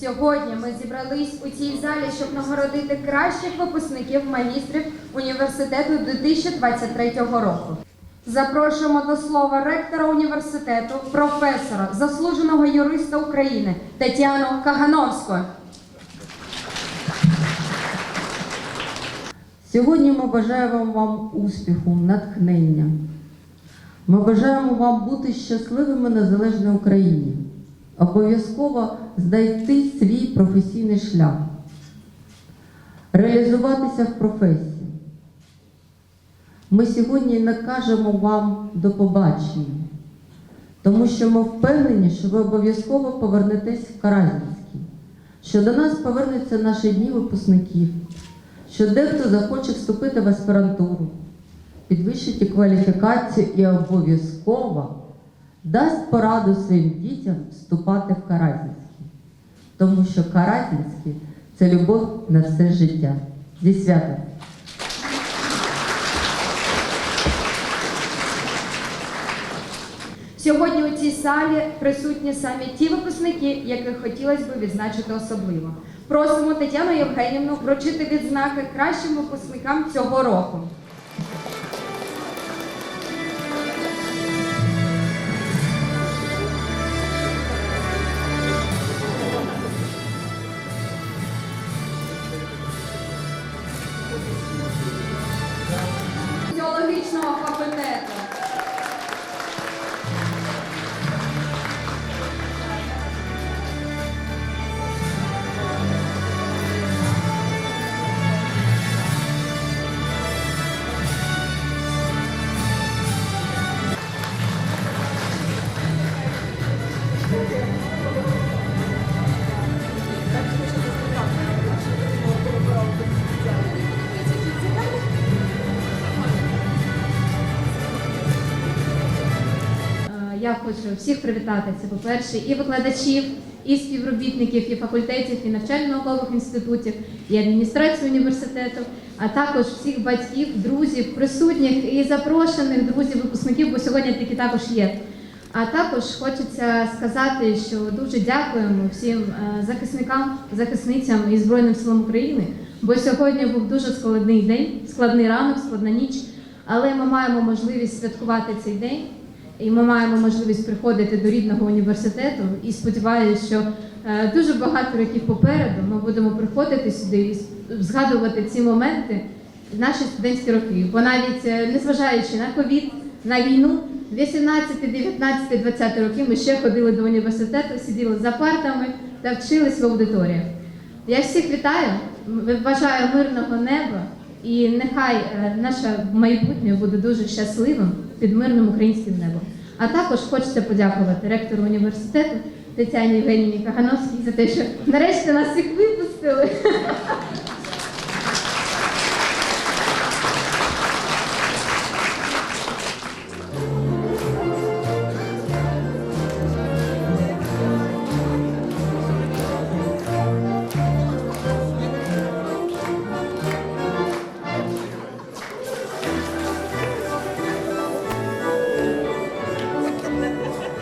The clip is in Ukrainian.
Сьогодні ми зібрались у цій залі, щоб нагородити кращих випускників магістрів університету 2023 року. Запрошуємо до слова ректора університету, професора, заслуженого юриста України Тетяну Кагановську. Сьогодні ми бажаємо вам успіху, натхнення. Ми бажаємо вам бути щасливими на залежній Україні. Обов'язково знайти свій професійний шлях, реалізуватися в професії. Ми сьогодні не кажемо вам до побачення, тому що ми впевнені, що ви обов'язково повернетесь в Каразінський, що до нас повернуться наші дні випускників, що дехто захоче вступити в аспірантуру, підвищити кваліфікацію і обов'язково дасть пораду своїм дітям вступати в Каразінський, тому що Каразінський це любов на все життя. Зі святом! Сьогодні у цій залі присутні саме ті випускники, яких хотілося б відзначити особливо. Просимо Тетяну Євгенівну вручити відзнаки кращим випускникам цього року. Хочу всіх привітати. Це, по-перше, і викладачів, і співробітників, і факультетів, і навчально-наукових інститутів, і адміністрацію університету, а також всіх батьків, друзів, присутніх і запрошених друзів, випускників, бо сьогодні такі також є. А також хочеться сказати, що дуже дякуємо всім е, захисникам, захисницям і Збройним силам України, бо сьогодні був дуже складний день, складний ранок, складна ніч. Але ми маємо можливість святкувати цей день, і ми маємо можливість приходити до рідного університету. І сподіваюся, що е, дуже багато років попереду ми будемо приходити сюди і згадувати ці моменти наші студентські роки. Бо навіть е, незважаючи на ковід, на війну, 18, 19, 20 роки ми ще ходили до університету, сиділи за партами та вчились в аудиторіях. Я всіх вітаю, бажаю мирного неба і нехай е, наше майбутнє буде дуже щасливим під мирним українським небом. А також хочеться подякувати ректору університету Тетяні Євгенівні Кагановській за те, що нарешті нас всіх випустили.